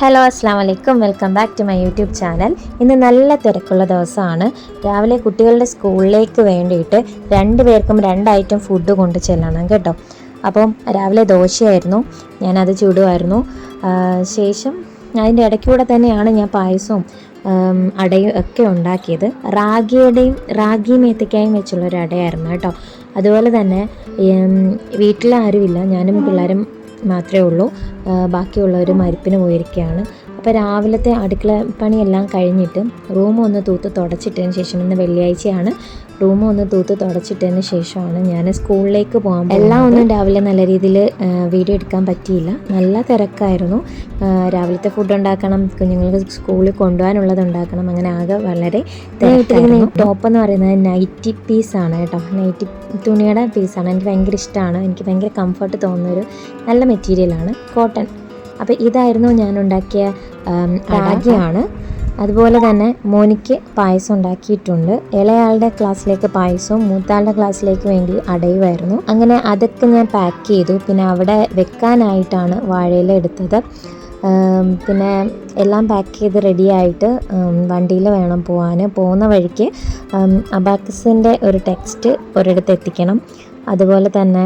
Hello അസ്സാം വലൈക്കും welcome back to my YouTube channel ഇന്ന് നല്ല തിരക്കുള്ള ദിവസമാണ്. രാവിലെ കുട്ടികളുടെ സ്കൂളിലേക്ക് വേണ്ടിയിട്ട് രണ്ട് പേർക്കും രണ്ട് ഐറ്റം ഫുഡ് കൊണ്ട് ചെല്ലണം കേട്ടോ. അപ്പം രാവിലെ ദോശയായിരുന്നു. ഞാനത് ചുടുമായിരുന്നു. ശേഷം അതിന്റെ ഇടയ്ക്കൂടെ തന്നെയാണ് ഞാൻ പായസവും അടയും ഒക്കെ ഉണ്ടാക്കിയത്. റാഗിയുടെയും റാഗിയും ഏത്തക്കായും വെച്ചുള്ളൊരു അടയായിരുന്നു കേട്ടോ. അതുപോലെ തന്നെ വീട്ടിലാരുമില്ല. ഞാനും പിള്ളേരും മാത്രമേ ഉള്ളൂ. ബാക്കിയുള്ളവർ മരിപ്പിന് പോയിരിക്കുകയാണ്. അപ്പോൾ രാവിലത്തെ അടുക്കള പണിയെല്ലാം കഴിഞ്ഞിട്ട് റൂം ഒന്ന് തൂത്ത് തുടച്ചിട്ടതിന് ശേഷം ഇന്ന് വെള്ളിയാഴ്ചയാണ്. റൂം ഒന്ന് തൂത്ത് തുടച്ചിട്ടതിന് ശേഷമാണ് ഞാൻ സ്കൂളിലേക്ക് പോകാൻ എല്ലാം ഒന്നും രാവിലെ നല്ല രീതിയിൽ വീഡിയോ എടുക്കാൻ പറ്റിയില്ല. നല്ല തിരക്കായിരുന്നു. രാവിലത്തെ ഫുഡ് ഉണ്ടാക്കണം കുഞ്ഞുങ്ങൾക്ക് സ്കൂളിൽ കൊണ്ടുപോകാനുള്ളത് ഉണ്ടാക്കണം അങ്ങനെ ആകെ വളരെ ടോപ്പ് എന്ന് പറയുന്നത് നൈറ്റി പീസാണ് കേട്ടോ. നൈറ്റി തുണിയുടെ പീസാണ് എനിക്ക് ഭയങ്കര ഇഷ്ടമാണ്. എനിക്ക് ഭയങ്കര കംഫർട്ട് തോന്നുന്നൊരു നല്ല മെറ്റീരിയലാണ് കോട്ടൺ അപ്പോൾ ഇതായിരുന്നു ഞാൻ ഉണ്ടാക്കിയ ആം, അതുപോലെ തന്നെ മോനിക്ക് പായസം ഉണ്ടാക്കിയിട്ടുണ്ട്. ഇളയാളുടെ ക്ലാസ്സിലേക്ക് പായസവും മൂത്താളുടെ ക്ലാസ്സിലേക്ക് വേണ്ടി അടയുമായിരുന്നു. അങ്ങനെ അതൊക്കെ ഞാൻ പാക്ക് ചെയ്തു. പിന്നെ അവിടെ വെക്കാനായിട്ടാണ് വാഴയില എടുത്തത്. പിന്നെ എല്ലാം പാക്ക് ചെയ്ത് റെഡിയായിട്ട് വണ്ടിയിൽ വേണം പോകാൻ പോകുന്ന വഴിക്ക് അബാക്കസിന്റെ ഒരു ടെക്സ്റ്റ് ഒരിടത്ത് എത്തിക്കണം. അതുപോലെ തന്നെ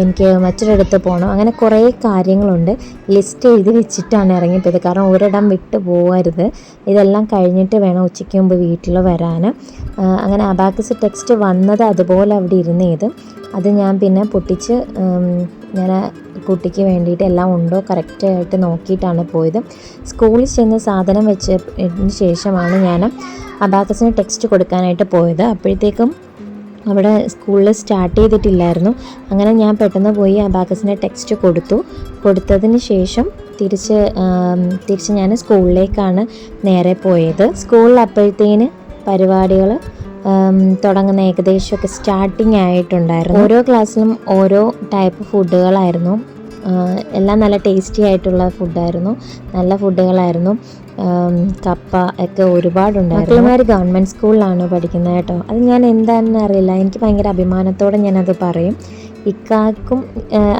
എനിക്ക് മറ്റൊരിടത്ത് പോകണം അങ്ങനെ കുറേ കാര്യങ്ങളുണ്ട്. ലിസ്റ്റ് എഴുതി വെച്ചിട്ടാണ് ഇറങ്ങിപ്പോയത്. കാരണം ഒരിടം വിട്ട് പോകരുത് ഇതെല്ലാം കഴിഞ്ഞിട്ട് വേണം ഉച്ചയ്ക്ക് മുമ്പ് വീട്ടിൽ വരാൻ അങ്ങനെ അബാക്കസ് ടെക്സ്റ്റ് വന്നത് അതുപോലെ അവിടെ ഇരുന്നേത് അത് ഞാൻ പിന്നെ പൊട്ടിച്ച് ഞാൻ കുട്ടിക്ക് വേണ്ടിയിട്ട് എല്ലാം ഉണ്ടോ കറക്റ്റായിട്ട് നോക്കിയിട്ടാണ് പോയത്. സ്കൂളിൽ ചെന്ന് സാധനം വെച്ചതിന് ശേഷമാണ് ഞാൻ അബാക്കസിന് ടെക്സ്റ്റ് കൊടുക്കാനായിട്ട് പോയത്. അപ്പോഴത്തേക്കും അവിടെ സ്കൂളിൽ സ്റ്റാർട്ട് ചെയ്തിട്ടില്ലായിരുന്നു. അങ്ങനെ ഞാൻ പെട്ടെന്ന് പോയി അബാക്കസിന്റെ ടെക്സ്റ്റ് കൊടുത്തു. കൊടുത്തതിന് ശേഷം തിരിച്ച് തിരിച്ച് ഞാൻ സ്കൂളിലേക്കാണ് നേരെ പോയത്. സ്കൂളിൽ അപ്പോഴത്തേന് പരിപാടികൾ തുടങ്ങുന്ന ഏകദേശമൊക്കെ സ്റ്റാർട്ടിങ് ആയിട്ടുണ്ടായിരുന്നു. ഓരോ ക്ലാസ്സിലും ഓരോ ടൈപ്പ് ഫുഡുകളായിരുന്നു എല്ലാം നല്ല ടേസ്റ്റി ആയിട്ടുള്ള ഫുഡായിരുന്നു നല്ല ഫുഡുകളായിരുന്നു കപ്പ ഒക്കെ ഒരുപാടുണ്ടായിരുന്നു. മക്കളുമാർ ഗവൺമെന്റ് സ്കൂളിലാണ് പഠിക്കുന്നത് കേട്ടോ? അത് ഞാൻ എന്താണെന്ന് അറിയില്ല. എനിക്ക് ഭയങ്കര അഭിമാനത്തോടെ ഞാനത് പറയും. ഇക്കാക്കും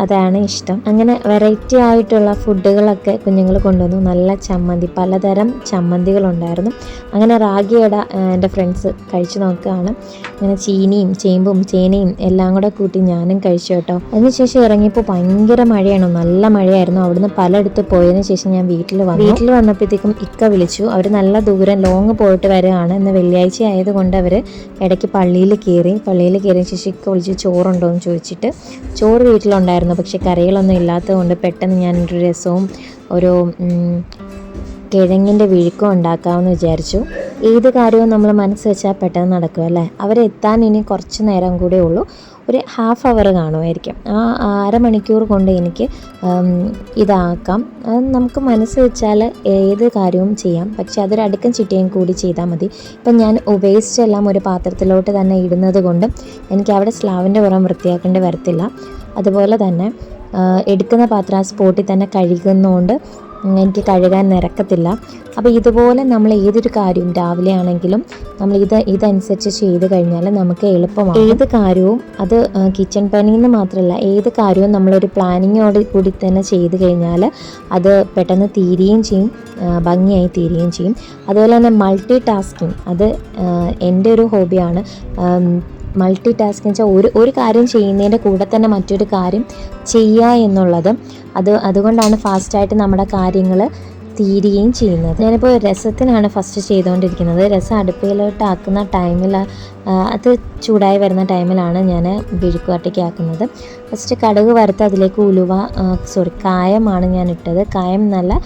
അതാണ് ഇഷ്ടം. അങ്ങനെ വെറൈറ്റി ആയിട്ടുള്ള ഫുഡുകളൊക്കെ കുഞ്ഞുങ്ങൾ കൊണ്ടുവന്നു. നല്ല ചമ്മന്തി പലതരം ചമ്മന്തികളുണ്ടായിരുന്നു. അങ്ങനെ റാഗിയട എന്റെ ഫ്രണ്ട്സ് കഴിച്ചു നോക്കുകയാണ്. അങ്ങനെ ചീനിയും ചേമ്പും ചേനയും എല്ലാം കൂടെ കൂട്ടി ഞാനും കഴിച്ചു കേട്ടോ. അതിനുശേഷം ഇറങ്ങിയപ്പോൾ ഭയങ്കര മഴയാണ്? നല്ല മഴയായിരുന്നു. അവിടുന്ന് പലയിടത്ത് പോയതിനു ശേഷം ഞാൻ വീട്ടിൽ വന്നു. വീട്ടിൽ വന്നപ്പോഴത്തേക്കും ഇക്ക വിളിച്ചു. അവർ നല്ല ദൂരം ലോങ് പോയിട്ട് വരികയാണ്. ഇന്ന് വെള്ളിയാഴ്ച ആയതുകൊണ്ട് അവർ ഇടയ്ക്ക് പള്ളിയിൽ കയറി. പള്ളിയിൽ കയറിയ ശേഷം ഇക്ക വിളിച്ച് ചോറുണ്ടോ? എന്ന് ചോദിച്ചിട്ട് ചോറ് വീട്ടിലുണ്ടായിരുന്നു പക്ഷേ കറികളൊന്നും ഇല്ലാത്തതുകൊണ്ട് പെട്ടെന്ന് ഞാൻ ഒരു രസവും ഒരു കിഴങ്ങിന്റെ വിഴുക്കും ഉണ്ടാക്കാമെന്ന് വിചാരിച്ചു. ഏത് കാര്യവും നമ്മൾ മനസ്സ് വെച്ചാൽ പെട്ടെന്ന് നടക്കും അല്ലേ? അവരെത്താൻ ഇനി കുറച്ച് നേരം കൂടെ ഉള്ളൂ. ഒരു ഹാഫ് അവർ കാണുമായിരിക്കും. ആ അരമണിക്കൂർ കൊണ്ട് എനിക്ക് ഇതാക്കാം. നമുക്ക് മനസ്സ് വെച്ചാൽ ഏത് കാര്യവും ചെയ്യാം. പക്ഷെ അതൊരു അടുക്കം ചിട്ടയും കൂടി ചെയ്താൽ മതി. ഇപ്പം ഞാൻ വേസ്റ്റ് എല്ലാം ഒരു പാത്രത്തിലോട്ട് തന്നെ ഇടുന്നത് കൊണ്ട് എനിക്ക് അവിടെ സ്ലാവിന്റെ പുറം വൃത്തിയാക്കേണ്ടി വരത്തില്ല. അതുപോലെ തന്നെ എടുക്കുന്ന പാത്രം ആ സ്പോട്ടിൽ തന്നെ കഴുകുന്നതുകൊണ്ട് എനിക്ക് കഴുകാൻ നിരക്കത്തില്ല. അപ്പോൾ ഇതുപോലെ നമ്മൾ ഏതൊരു കാര്യവും രാവിലെ ആണെങ്കിലും നമ്മൾ ഇത് ഇതനുസരിച്ച് ചെയ്ത് കഴിഞ്ഞാൽ നമുക്ക് എളുപ്പമാണ്. ഏത് കാര്യവും അത് കിച്ചൺ പണിയെന്ന് മാത്രമല്ല ഏത് കാര്യവും നമ്മളൊരു പ്ലാനിങ്ങോട് കൂടി തന്നെ ചെയ്ത് കഴിഞ്ഞാൽ അത് പെട്ടെന്ന് തീരുകയും ചെയ്യും ഭംഗിയായി തീരുകയും ചെയ്യും. അതുപോലെ തന്നെ മൾട്ടി ടാസ്കിങ് അത് എന്റെ ഒരു ഹോബിയാണ് മൾട്ടി ടാസ്ക് വെച്ചാൽ ഒരു ഒരു കാര്യം ചെയ്യുന്നതിന്റെ കൂടെ തന്നെ മറ്റൊരു കാര്യം ചെയ്യുക എന്നുള്ളത്. അത് അതുകൊണ്ടാണ് ഫാസ്റ്റായിട്ട് നമ്മുടെ കാര്യങ്ങൾ തീരുകയും ചെയ്യുന്നത്. ഞാനിപ്പോൾ രസത്തിനാണ് ഫസ്റ്റ് ചെയ്തുകൊണ്ടിരിക്കുന്നത് രസം അടുപ്പിലോട്ടാക്കുന്ന ടൈമിൽ അത് ചൂടായി വരുന്ന ടൈമിലാണ് ഞാൻ വിഴുക്കുവട്ടയ്ക്ക് ആക്കുന്നത്. ഫസ്റ്റ് കടുക് വറുത്ത് അതിലേക്ക് ഉലുവ സോറി കായമാണ് ഞാൻ ഇട്ടത്. കായം നല്ല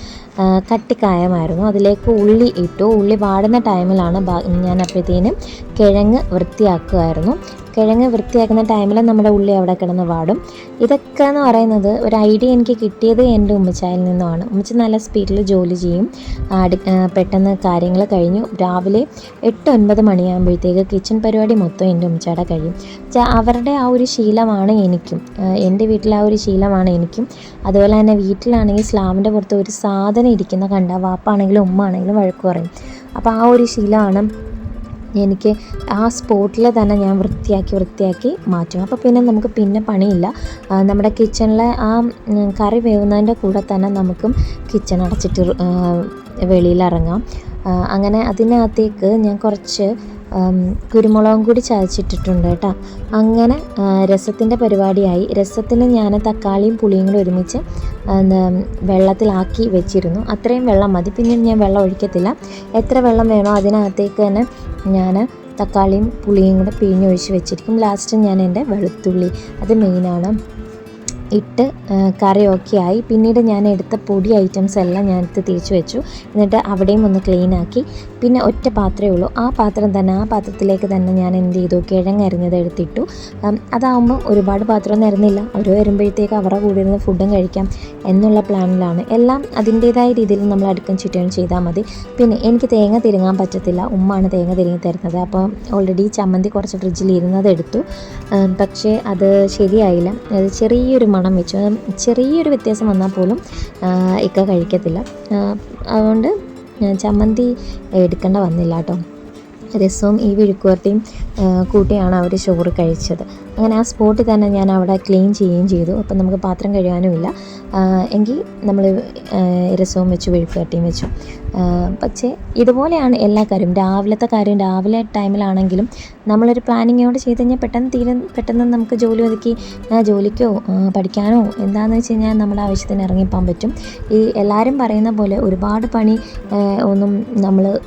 കട്ടിക്കായമായിരുന്നു അതിലേക്ക് ഉള്ളി ഇട്ടു. ഉള്ളി വാടുന്ന ടൈമിലാണ് ഞാൻ അപ്പോഴത്തേനും കിഴങ്ങ് വൃത്തിയാക്കുമായിരുന്നു കിഴങ്ങ് വൃത്തിയാക്കുന്ന ടൈമിൽ നമ്മുടെ ഉള്ളി അവിടെ കിടന്ന് വാടും. ഇതൊക്കെ എന്ന് പറയുന്നത് ഒരു ഐഡിയ എനിക്ക് കിട്ടിയത് എന്റെ ഉമ്മച്ചായിൽ നിന്നുമാണ്. ഉമ്മച്ച നല്ല സ്പീഡിൽ ജോലി ചെയ്യും. പെട്ടെന്ന് കാര്യങ്ങൾ കഴിഞ്ഞു. രാവിലെ എട്ട് ഒൻപത് മണിയാകുമ്പോഴത്തേക്ക് കിച്ചൺ പരിപാടി മൊത്തം എന്റെ ഉമ്മച്ചാടെ കഴിയും അവരുടെ ആ ഒരു ശീലമാണ് എനിക്കും. എന്റെ വീട്ടിലെ ആ ഒരു ശീലമാണ് എനിക്കും. അതുപോലെ തന്നെ വീട്ടിലാണെങ്കിൽ സ്ലാമിന്റെ പുറത്ത് ഒരു സാധനം ഇരിക്കുന്ന കണ്ട വാപ്പാണെങ്കിലും ഉമ്മ ആണെങ്കിലും വഴക്ക് പറയും. അപ്പോൾ ആ ഒരു ശീലമാണ് എനിക്ക് ആ സ്പോട്ടിൽ തന്നെ ഞാൻ വൃത്തിയാക്കി വൃത്തിയാക്കി മാറ്റും. അപ്പോൾ പിന്നെ നമുക്ക് പിന്നെ പണിയില്ല. നമ്മുടെ കിച്ചണിലെ ആ കറി വേവുന്നതിന്റെ കൂടെ തന്നെ നമുക്കും കിച്ചൺ അടച്ചിട്ട് വെളിയിൽ വെളിയിലിറങ്ങാം അങ്ങനെ അതിനകത്തേക്ക് ഞാൻ കുറച്ച് കുരുമുളകും കൂടി ചതച്ചിട്ടിട്ടുണ്ട് കേട്ടോ. അങ്ങനെ രസത്തിന്റെ പരിപാടിയായി. രസത്തിന് ഞാൻ തക്കാളിയും പുളിയും കൂടി ഒരുമിച്ച് വെള്ളത്തിലാക്കി വെച്ചിരുന്നു. അത്രയും വെള്ളം മതി. പിന്നീട് ഞാൻ വെള്ളം ഒഴിക്കത്തില്ല. എത്ര വെള്ളം വേണോ അതിനകത്തേക്ക് തന്നെ ഞാൻ തക്കാളിയും പുളിയും കൂടെ പിഴിഞ്ഞൊഴിച്ച് വെച്ചിരിക്കും. ലാസ്റ്റ് ഞാൻ എന്റെ വെളുത്തുള്ളി. അത് മെയിനാണ് ഇട്ട് കറിയൊക്കെ ആയി. പിന്നീട് ഞാൻ എടുത്ത പൊടി ഐറ്റംസ് എല്ലാം ഞാൻ എടുത്ത് തിരിച്ചു വെച്ചു. എന്നിട്ട് അവിടെയും ഒന്ന് ക്ലീൻ ആക്കി. പിന്നെ ഒറ്റ പാത്രമേ ഉള്ളൂ. ആ പാത്രം തന്നെ ആ പാത്രത്തിലേക്ക് തന്നെ ഞാൻ എന്ത് ചെയ്തു? കിഴങ്ങ് അരിഞ്ഞത് എടുത്തിട്ടു. അതാവുമ്പോൾ ഒരുപാട് പാത്രം നിരന്നില്ല അവർ വരുമ്പോഴത്തേക്ക് അവരുടെ കൂടെ ഇരുന്ന് ഫുഡും കഴിക്കാം എന്നുള്ള പ്ലാനിലാണ് എല്ലാം അതിന്റേതായ രീതിയിൽ നമ്മൾ അടുക്കും ചിട്ടയും ചെയ്താൽ മതി. പിന്നെ എനിക്ക് തേങ്ങ തിരുങ്ങാൻ പറ്റത്തില്ല. ഉമ്മാണ് തേങ്ങ തിരുങ്ങി തരുന്നത്. അപ്പോൾ ഓൾറെഡി ചമ്മന്തി കുറച്ച് ഫ്രിഡ്ജിൽ ഇരുന്നത് എടുത്തു. പക്ഷേ അത് ശരിയായില്ല. അത് ചെറിയൊരു മണം വെച്ചു. ചെറിയൊരു വ്യത്യാസം വന്നാൽ പോലും ഇക്ക കഴിക്കത്തില്ല. അതുകൊണ്ട് ചമ്മന്തി എടുക്കേണ്ട വന്നില്ല കേട്ടോ. രസവും ഈ വിഴുക്കുവരട്ടിയും കൂട്ടിയാണ് അവർ ചോറ് കഴിച്ചത്. അങ്ങനെ ആ സ്പോട്ടിൽ തന്നെ ഞാൻ അവിടെ ക്ലീൻ ചെയ്യുകയും ചെയ്തു. അപ്പം നമുക്ക് പാത്രം കഴുകാനുമില്ല. എങ്കിൽ നമ്മൾ രസവും വെച്ചു വിഴുക്കുവരട്ടിയും വെച്ചു. പക്ഷേ ഇതുപോലെയാണ് എല്ലാ കാര്യവും. രാവിലത്തെ കാര്യം രാവിലെ ടൈമിലാണെങ്കിലും നമ്മളൊരു പ്ലാനിങ്ങോട് ചെയ്ത് കഴിഞ്ഞാൽ പെട്ടെന്ന് തീരെ പെട്ടെന്ന് നമുക്ക് ജോലി ഒതുക്കി ജോലിക്കോ പഠിക്കാനോ എന്താണെന്ന് വെച്ച് കഴിഞ്ഞാൽ നമ്മുടെ ആവശ്യത്തിന് ഇറങ്ങിപ്പോകാൻ പറ്റും. ഈ എല്ലാവരും പറയുന്ന പോലെ ഒരുപാട് പണി ഒന്നും നമ്മൾ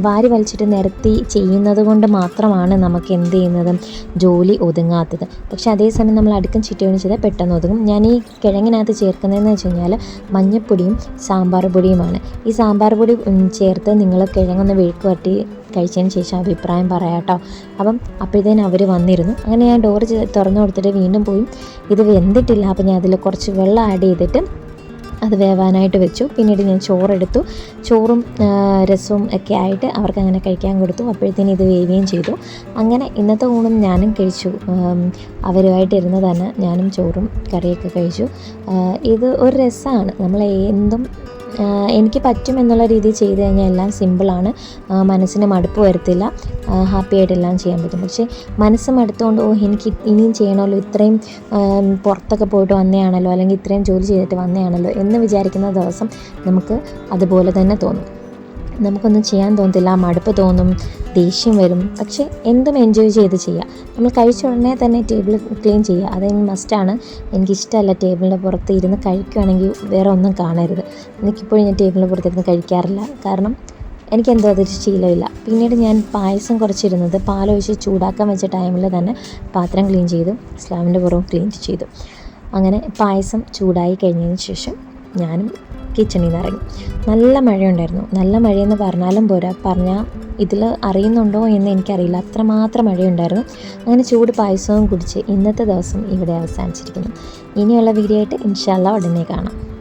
വാരി വലിച്ചിട്ട് നിരത്തി ചെയ്യുന്നത് കൊണ്ട് മാത്രമാണ് നമുക്ക് എന്ത് ചെയ്യുന്നത്? ജോലി ഒതുങ്ങാത്തത്. പക്ഷേ അതേസമയം നമ്മൾ അടുക്കും ചിറ്റയോട് ചെയ്താൽ പെട്ടെന്ന് ഒതുങ്ങും. ഞാൻ ഈ കിഴങ്ങിനകത്ത് ചേർക്കുന്നതെന്ന് വെച്ച് കഴിഞ്ഞാൽ മഞ്ഞപ്പൊടിയും സാമ്പാർ പൊടിയുമാണ്. ഈ സാമ്പാർ പൊടി ചേർത്ത് നിങ്ങൾ കിഴങ്ങൊന്ന് വെഴുക്ക് വട്ടി കഴിച്ചതിന് ശേഷം അഭിപ്രായം പറയാം കേട്ടോ. അപ്പം അപ്പോഴത്തേനും അവർ വന്നിരുന്നു. അങ്ങനെ ഞാൻ ഡോറ് തുറന്നു കൊടുത്തിട്ട് വീണ്ടും പോയി. ഇത് വെന്തിട്ടില്ല. അപ്പം ഞാൻ അതിൽ കുറച്ച് വെള്ളം ആഡ് ചെയ്തിട്ട് അത് വേവാനായിട്ട് വെച്ചു. പിന്നീട് ഞാൻ ചോറെടുത്തു. ചോറും രസവും ഒക്കെ ആയിട്ട് അവർക്ക് അങ്ങനെ കഴിക്കാൻ കൊടുത്തു. അപ്പോഴത്തേനും ഇത് വേവുകയും ചെയ്തു. അങ്ങനെ ഇന്നത്തെ ഊണും ഞാനും കഴിച്ചു. അവരുമായിട്ട് ഇരുന്ന് തന്നെ ഞാനും ചോറും കറിയൊക്കെ കഴിച്ചു. ഇത് ഒരു രസമാണ്. നമ്മൾ എന്തും എനിക്ക് പറ്റും എന്നുള്ള രീതിയിൽ ചെയ്തു കഴിഞ്ഞാൽ എല്ലാം സിമ്പിളാണ് മനസ്സിന് മടുപ്പ് വരത്തില്ല. ഹാപ്പി ആയിട്ട് എല്ലാം ചെയ്യാൻ പറ്റും. പക്ഷേ മനസ്സ് മടുത്തുകൊണ്ട് ഓ എനിക്ക് ഇനിയും ചെയ്യണമല്ലോ ഇത്രയും പുറത്തൊക്കെ പോയിട്ട് വന്നതാണല്ലോ അല്ലെങ്കിൽ ഇത്രയും ജോലി ചെയ്തിട്ട് വന്നതാണല്ലോ എന്ന് വിചാരിക്കുന്ന ദിവസം നമുക്ക് അതുപോലെ തന്നെ തോന്നും. നമുക്കൊന്നും ചെയ്യാൻ തോന്നില്ല മടുപ്പ് തോന്നും ദേഷ്യം വരും. പക്ഷേ എന്തും എൻജോയ് ചെയ്ത് ചെയ്യുക നമ്മൾ കഴിച്ച ഉടനെ തന്നെ ടേബിൾ ക്ലീൻ ചെയ്യുക. അത് മസ്റ്റാണ് എനിക്കിഷ്ടമല്ല ടേബിളിന്റെ പുറത്ത് ഇരുന്ന് കഴിക്കുകയാണെങ്കിൽ വേറെ ഒന്നും കാണരുത്. എനിക്കിപ്പോഴും ഞാൻ ടേബിളിന്റെ പുറത്തിരുന്ന് കഴിക്കാറില്ല. കാരണം എനിക്കെന്തോ അതൊരു ശീലമില്ല. പിന്നീട് ഞാൻ പായസം കുറച്ചിരുന്നത് പാലൊഴിച്ച് ചൂടാക്കാൻ വെച്ച ടൈമിൽ തന്നെ പാത്രം ക്ലീൻ ചെയ്തു. സ്ലാമിന്റെ പുറവും ക്ലീൻ ചെയ്തു. അങ്ങനെ പായസം ചൂടായി കഴിഞ്ഞതിന് ശേഷം ഞാനും കിച്ചണിൽ നിന്ന് ഇറങ്ങി. നല്ല മഴയുണ്ടായിരുന്നു. നല്ല മഴയെന്ന് പറഞ്ഞാലും പോരാ. പറഞ്ഞാൽ ഇതിൽ അറിയുന്നുണ്ടോ എന്ന് എനിക്കറിയില്ല. അത്രമാത്രം മഴയുണ്ടായിരുന്നു. അങ്ങനെ ചൂട് പായസവും കുടിച്ച് ഇന്നത്തെ ദിവസം ഇവിടെ അവസാനിച്ചിരിക്കുന്നു. ഇനിയുള്ള വീഡിയോ ആയിട്ട് ഇൻഷാല്ല ഉടനെ കാണാം.